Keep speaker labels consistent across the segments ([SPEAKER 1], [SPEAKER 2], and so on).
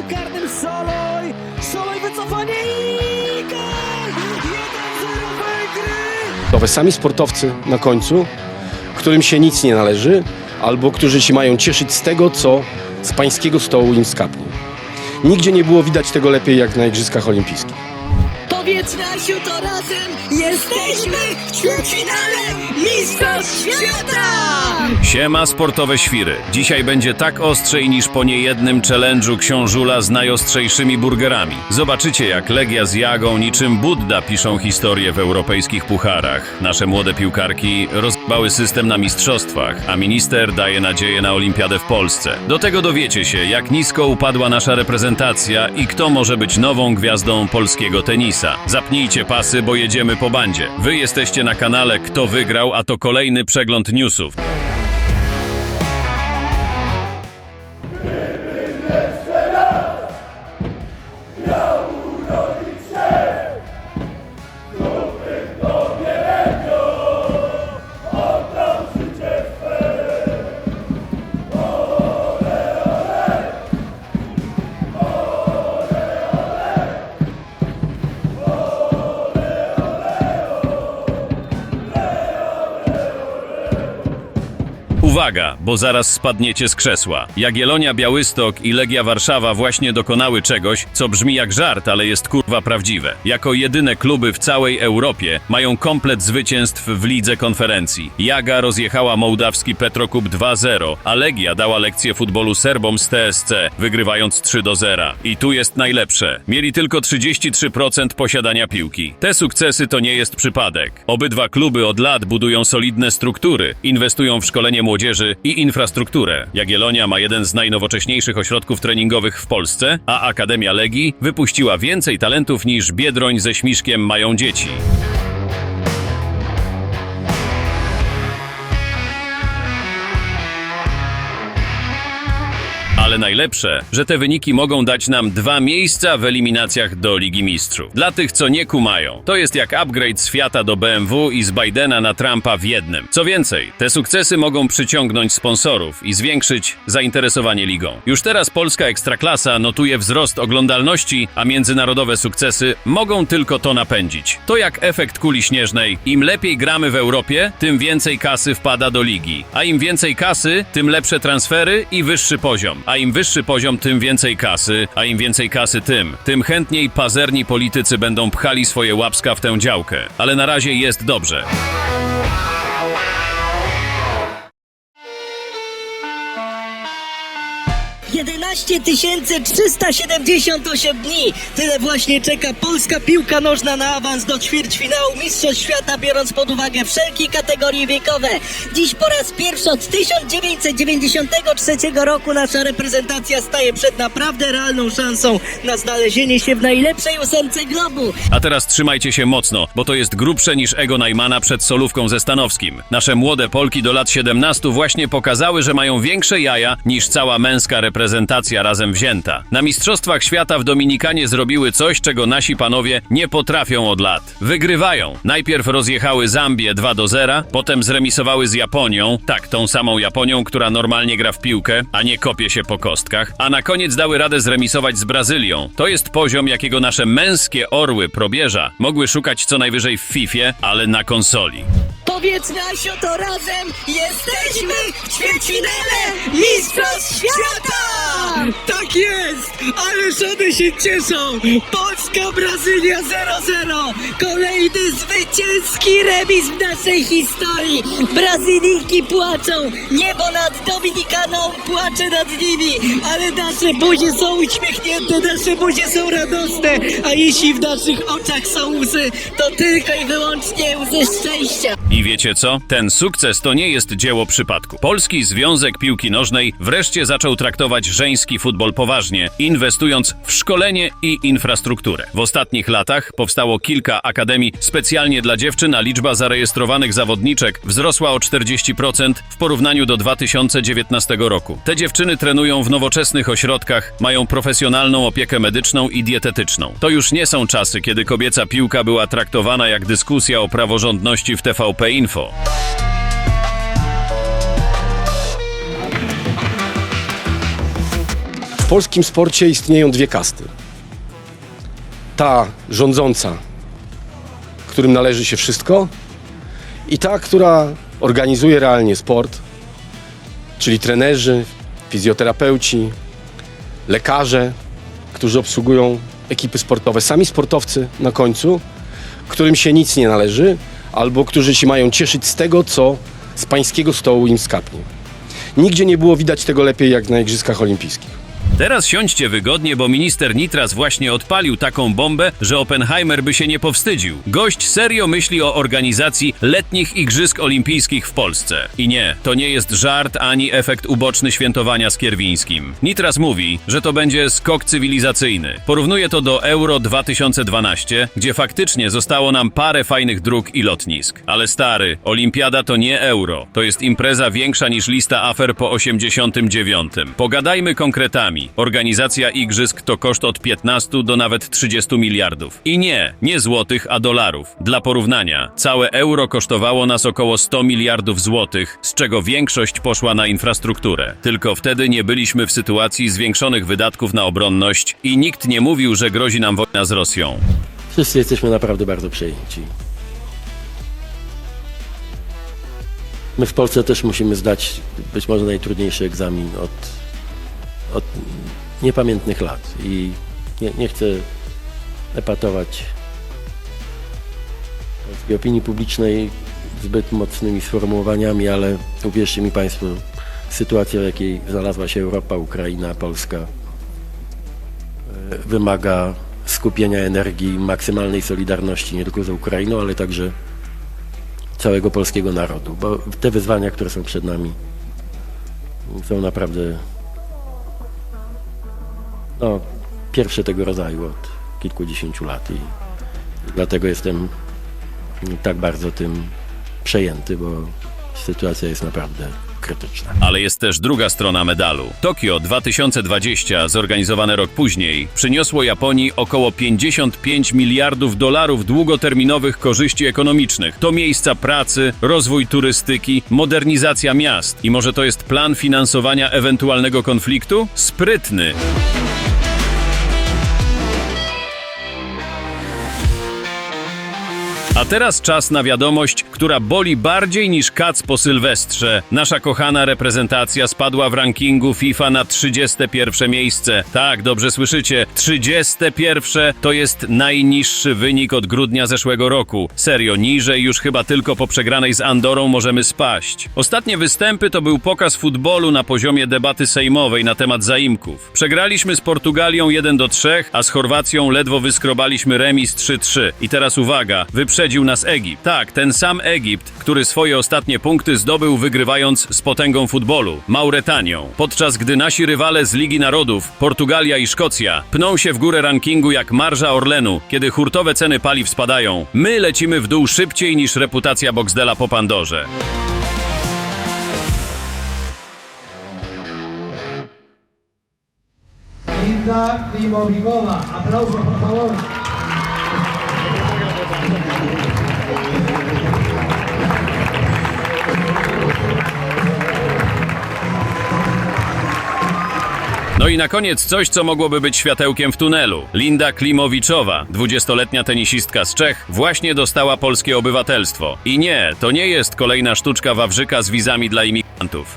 [SPEAKER 1] polu karnym Soloj! Soloj wycofanie i gol! 1-0 Węgry!
[SPEAKER 2] Nowe sami sportowcy na końcu, którym się nic nie należy, albo którzy się mają cieszyć z tego, co z pańskiego stołu im skapnie. Nigdzie nie było widać tego lepiej jak na Igrzyskach Olimpijskich.
[SPEAKER 1] Powiedz Nasiu, to razem jesteśmy w ćwierćfinale Mistrzostw Świata!
[SPEAKER 3] Siema sportowe świry. Dzisiaj będzie tak ostrzej niż po niejednym challenge'u książula z najostrzejszymi burgerami. Zobaczycie jak Legia z Jagą niczym Budda piszą historię w europejskich pucharach. Nasze młode piłkarki rozbały system na mistrzostwach, a minister daje nadzieję na olimpiadę w Polsce. Do tego dowiecie się jak nisko upadła nasza reprezentacja i kto może być nową gwiazdą polskiego tenisa. Zapnijcie pasy, bo jedziemy po bandzie. Wy jesteście na kanale Kto wygrał, a to kolejny przegląd newsów. Uwaga, bo zaraz spadniecie z krzesła. Jagiellonia Białystok i Legia Warszawa właśnie dokonały czegoś, co brzmi jak żart, ale jest kurwa prawdziwe. Jako jedyne kluby w całej Europie mają komplet zwycięstw w lidze konferencji. Jaga rozjechała mołdawski Petrokub 2-0, a Legia dała lekcję futbolu Serbom z TSC, wygrywając 3-0. I tu jest najlepsze. Mieli tylko 33% posiadania piłki. Te sukcesy to nie jest przypadek. Obydwa kluby od lat budują solidne struktury, inwestują w szkolenie młodzieży i infrastrukturę. Jagiellonia ma jeden z najnowocześniejszych ośrodków treningowych w Polsce, a Akademia Legii wypuściła więcej talentów niż Biedroń ze Śmiszkiem mają dzieci. Najlepsze, że te wyniki mogą dać nam dwa miejsca w eliminacjach do Ligi Mistrzów. Dla tych, co nie kumają, to jest jak upgrade z Fiata do BMW i z Bidena na Trumpa w jednym. Co więcej, te sukcesy mogą przyciągnąć sponsorów i zwiększyć zainteresowanie ligą. Już teraz polska ekstraklasa notuje wzrost oglądalności, a międzynarodowe sukcesy mogą tylko to napędzić. To jak efekt kuli śnieżnej. Im lepiej gramy w Europie, tym więcej kasy wpada do ligi. A im więcej kasy, tym lepsze transfery i wyższy poziom. A im wyższy poziom, tym więcej kasy, a im więcej kasy, tym. Tym chętniej pazerni politycy będą pchali swoje łapska w tę działkę. Ale na razie jest dobrze.
[SPEAKER 1] Jedenaście 378 dni. Tyle właśnie czeka polska piłka nożna na awans do ćwierćfinału Mistrzostw Świata, biorąc pod uwagę wszelkie kategorie wiekowe. Dziś po raz pierwszy od 1993 roku nasza reprezentacja staje przed naprawdę realną szansą na znalezienie się w najlepszej ósemce globu.
[SPEAKER 3] A teraz trzymajcie się mocno, bo to jest grubsze niż ego Najmana przed solówką ze Stanowskim. Nasze młode Polki do lat 17 właśnie pokazały, że mają większe jaja niż cała męska reprezentacja razem wzięta. Na Mistrzostwach Świata w Dominikanie zrobiły coś, czego nasi panowie nie potrafią od lat. Wygrywają. Najpierw rozjechały Zambię 2 do 0, potem zremisowały z Japonią, tak, tą samą Japonią, która normalnie gra w piłkę, a nie kopie się po kostkach, a na koniec dały radę zremisować z Brazylią. To jest poziom, jakiego nasze męskie orły probierza mogły szukać co najwyżej w FIFA, ale na konsoli.
[SPEAKER 1] Powiedz Nasiu, to razem jesteśmy w ćwierćfinale Mistrzostw Świata! Tak jest! Ależ one się cieszą! Polska, Brazylia 0-0! Kolejny zwycięski remis w naszej historii! Brazylijki płaczą! Niebo nad Dominikaną płacze nad nimi! Ale nasze buzie są uśmiechnięte, nasze buzie są radosne! A jeśli w naszych oczach są łzy, to tylko i wyłącznie łzy szczęścia!
[SPEAKER 3] I wiecie co? Ten sukces to nie jest dzieło przypadku. Polski Związek Piłki Nożnej wreszcie zaczął traktować żeński futbol poważnie, inwestując w szkolenie i infrastrukturę. W ostatnich latach powstało kilka akademii specjalnie dla dziewczyn, a liczba zarejestrowanych zawodniczek wzrosła o 40% w porównaniu do 2019 roku. Te dziewczyny trenują w nowoczesnych ośrodkach, mają profesjonalną opiekę medyczną i dietetyczną. To już nie są czasy, kiedy kobieca piłka była traktowana jak dyskusja o praworządności w TVP Info.
[SPEAKER 2] polskim sporcie istnieją dwie kasty. Ta rządząca, którym należy się wszystko, i ta, która organizuje realnie sport, czyli trenerzy, fizjoterapeuci, lekarze, którzy obsługują ekipy sportowe, sami sportowcy na końcu, którym się nic nie należy, albo którzy się mają cieszyć z tego, co z pańskiego stołu im skapnie. Nigdzie nie było widać tego lepiej jak na Igrzyskach Olimpijskich.
[SPEAKER 3] Teraz siądźcie wygodnie, bo minister Nitras właśnie odpalił taką bombę, że Oppenheimer by się nie powstydził. Gość serio myśli o organizacji letnich Igrzysk Olimpijskich w Polsce. I nie, to nie jest żart ani efekt uboczny świętowania z Kierwińskim. Nitras mówi, że to będzie skok cywilizacyjny. Porównuje to do Euro 2012, gdzie faktycznie zostało nam parę fajnych dróg i lotnisk. Ale stary, Olimpiada to nie Euro. To jest impreza większa niż lista afer po 89. Pogadajmy konkretami. Organizacja igrzysk to koszt od 15 do nawet 30 miliardów. I nie, nie złotych, a dolarów. Dla porównania, całe euro kosztowało nas około 100 miliardów złotych, z czego większość poszła na infrastrukturę. Tylko wtedy nie byliśmy w sytuacji zwiększonych wydatków na obronność i nikt nie mówił, że grozi nam wojna z Rosją.
[SPEAKER 4] Wszyscy jesteśmy naprawdę bardzo przejęci. My w Polsce też musimy zdać być może najtrudniejszy egzamin od, od niepamiętnych lat. I nie, nie chcę epatować opinii publicznej zbyt mocnymi sformułowaniami, ale uwierzcie mi Państwo, sytuacja, w jakiej znalazła się Europa, Ukraina, Polska, e, wymaga skupienia energii, maksymalnej solidarności nie tylko z Ukrainą, ale także całego polskiego narodu, bo te wyzwania, które są przed nami, są naprawdę no, pierwsze tego rodzaju od kilkudziesięciu lat i dlatego jestem tak bardzo tym przejęty, bo sytuacja jest naprawdę krytyczna.
[SPEAKER 3] Ale jest też druga strona medalu. Tokio 2020, zorganizowane rok później, przyniosło Japonii około 55 miliardów dolarów długoterminowych korzyści ekonomicznych. To miejsca pracy, rozwój turystyki, modernizacja miast. I może to jest plan finansowania ewentualnego konfliktu? Sprytny. A teraz czas na wiadomość, która boli bardziej niż kac po Sylwestrze. Nasza kochana reprezentacja spadła w rankingu FIFA na 31 miejsce. Tak, dobrze słyszycie. 31 to jest najniższy wynik od grudnia zeszłego roku. Serio, niżej już chyba tylko po przegranej z Andorą możemy spaść. Ostatnie występy to był pokaz futbolu na poziomie debaty sejmowej na temat zaimków. Przegraliśmy z Portugalią 1 do 3, a z Chorwacją ledwo wyskrobaliśmy remis 3-3. I teraz uwaga, wyprzedził nas Egipt. Tak, ten sam Egipt, który swoje ostatnie punkty zdobył wygrywając z potęgą futbolu, Mauretanią. Podczas gdy nasi rywale z Ligi Narodów, Portugalia i Szkocja, pną się w górę rankingu jak marża Orlenu, kiedy hurtowe ceny paliw spadają, my lecimy w dół szybciej niż reputacja Boxdela po Pandorze.
[SPEAKER 5] Linda Limovigowa. Aplausos, por favor.
[SPEAKER 3] I na koniec coś, co mogłoby być światełkiem w tunelu. Linda Klimowiczowa, 20-letnia tenisistka z Czech, właśnie dostała polskie obywatelstwo. I nie, to nie jest kolejna sztuczka Wawrzyka z wizami dla imigrantów.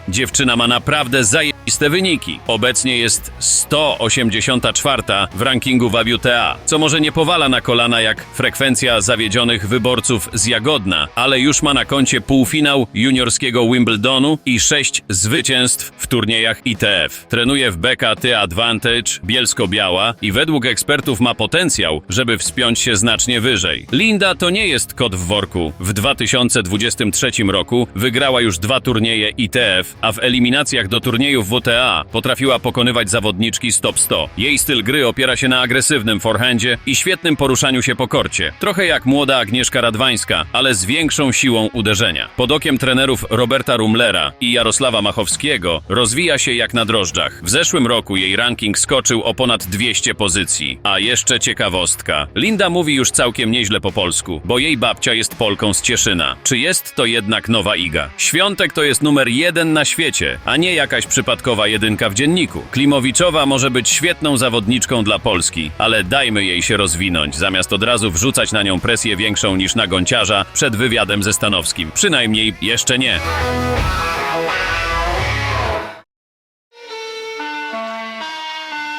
[SPEAKER 3] Dziewczyna ma naprawdę zajebiste wyniki. Obecnie jest 184 w rankingu WTA, co może nie powala na kolana jak frekwencja zawiedzionych wyborców z Jagodna, ale już ma na koncie półfinał juniorskiego Wimbledonu i sześć zwycięstw w turniejach ITF. Trenuje w BKT Advantage Bielsko-Biała i według ekspertów ma potencjał, żeby wspiąć się znacznie wyżej. Linda to nie jest kot w worku. W 2023 roku wygrała już dwa turnieje ITF, a w eliminacjach do turniejów WTA potrafiła pokonywać zawodniczki z top 100. Jej styl gry opiera się na agresywnym forehandzie i świetnym poruszaniu się po korcie. Trochę jak młoda Agnieszka Radwańska, ale z większą siłą uderzenia. Pod okiem trenerów Roberta Rumlera i Jarosława Machowskiego rozwija się jak na drożdżach. W zeszłym roku jej ranking skoczył o ponad 200 pozycji. A jeszcze ciekawostka. Linda mówi już całkiem nieźle po polsku, bo jej babcia jest Polką z Cieszyna. Czy jest to jednak nowa Iga? Świątek to jest numer jeden na świecie, a nie jakaś przypadkowa jedynka w dzienniku. Klimowiczowa może być świetną zawodniczką dla Polski, ale dajmy jej się rozwinąć, zamiast od razu wrzucać na nią presję większą niż na gąciarza przed wywiadem ze Stanowskim. Przynajmniej jeszcze nie.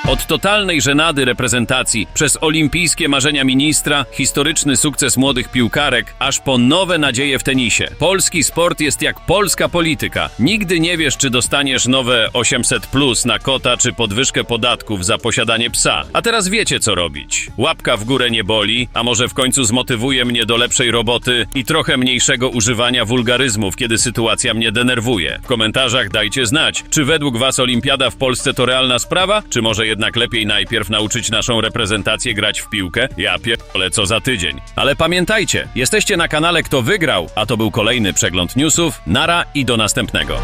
[SPEAKER 3] Od totalnej żenady reprezentacji, przez olimpijskie marzenia ministra, historyczny sukces młodych piłkarek, aż po nowe nadzieje w tenisie. Polski sport jest jak polska polityka. Nigdy nie wiesz, czy dostaniesz nowe 800 plus na kota, czy podwyżkę podatków za posiadanie psa. A teraz wiecie, co robić. Łapka w górę nie boli, a może w końcu zmotywuje mnie do lepszej roboty i trochę mniejszego używania wulgaryzmów, kiedy sytuacja mnie denerwuje. W komentarzach dajcie znać, czy według Was olimpiada w Polsce to realna sprawa, czy może jednak lepiej najpierw nauczyć naszą reprezentację grać w piłkę? Ja pierdolę co za tydzień. Ale pamiętajcie, jesteście na kanale Kto Wygrał, a to był kolejny przegląd newsów. Nara i do następnego.